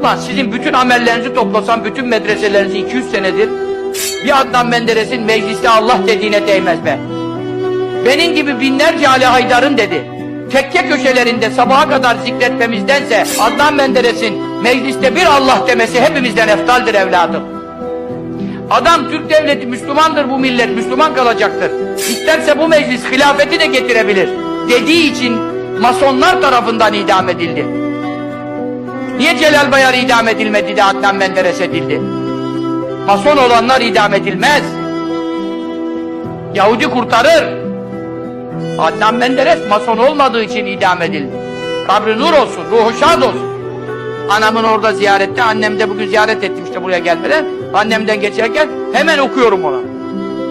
Ulan sizin bütün amellerinizi toplasam bütün medreselerinizi 200 senedir bir Adnan Menderes'in mecliste Allah dediğine değmez be. Benim gibi binlerce Ali Haydar'ın dedi. Tekke köşelerinde sabaha kadar zikretmemizdense Adnan Menderes'in mecliste bir Allah demesi hepimizden eftaldir evladım. Adam Türk devleti Müslümandır bu millet, Müslüman kalacaktır. İsterse bu meclis hilafeti de getirebilir. Dediği için masonlar tarafından idam edildi. Niye Celal Bayar idam edilmedi de Adnan Menderes edildi? Mason olanlar idam edilmez. Yahudi kurtarır. Adnan Menderes mason olmadığı için idam edildi. Kabri nur olsun, ruhu şad olsun. Anamın orada ziyarette, annem de bugün ziyaret ettim işte buraya gelmeden. Annemden geçerken hemen okuyorum ona.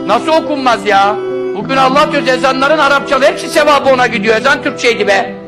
Nasıl okunmaz ya? Bugün Allah diyor ezanların Arapçalı hepsi sevabı ona gidiyor. Ezan Türkçeydi be.